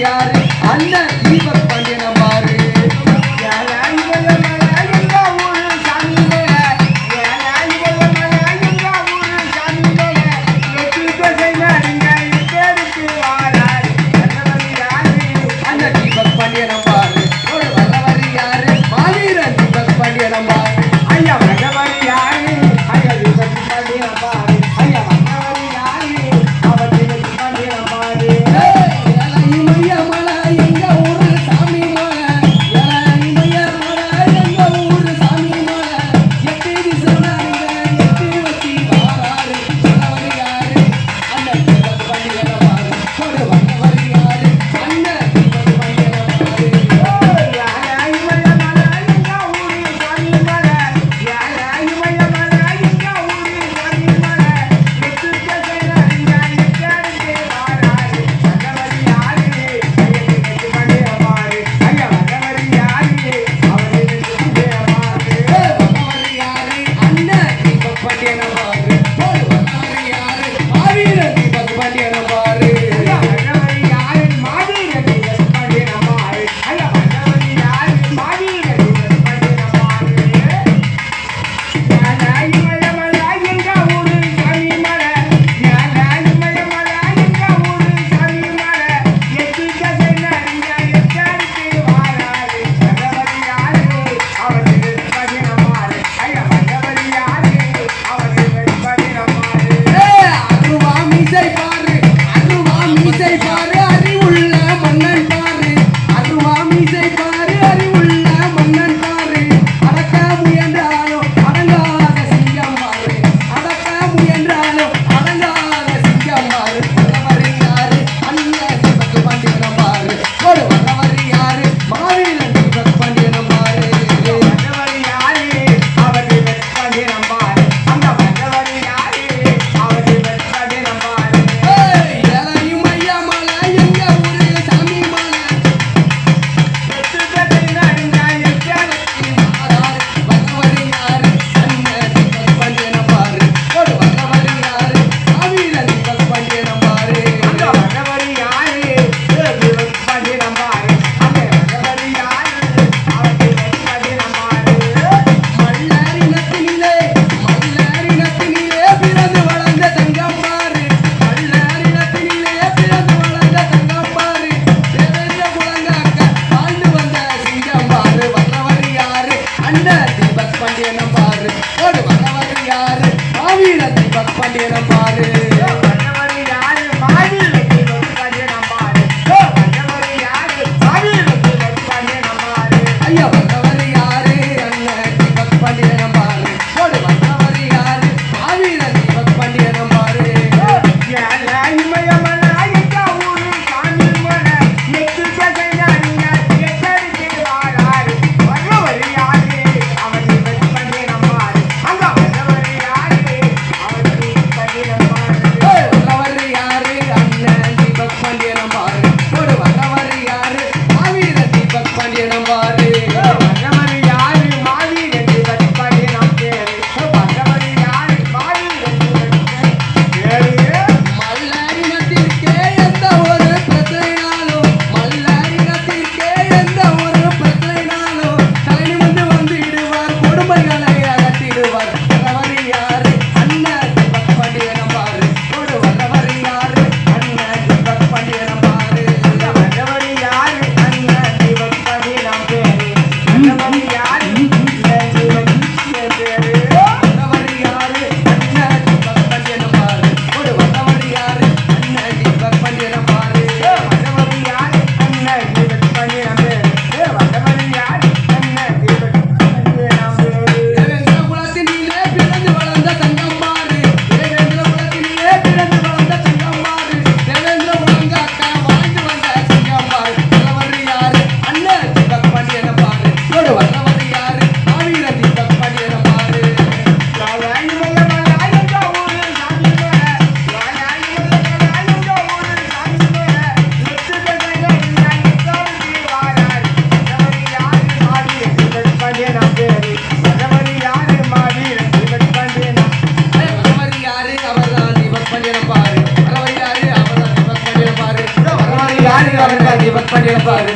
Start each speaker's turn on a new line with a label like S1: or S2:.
S1: யாரு? அந்த ஒரு வல்லவர் யாரு மாவீரத்தை பக்பண்டிடம் பாரு
S2: பண்டிகை நம்பாரு
S1: பண்ணிடப்பாரு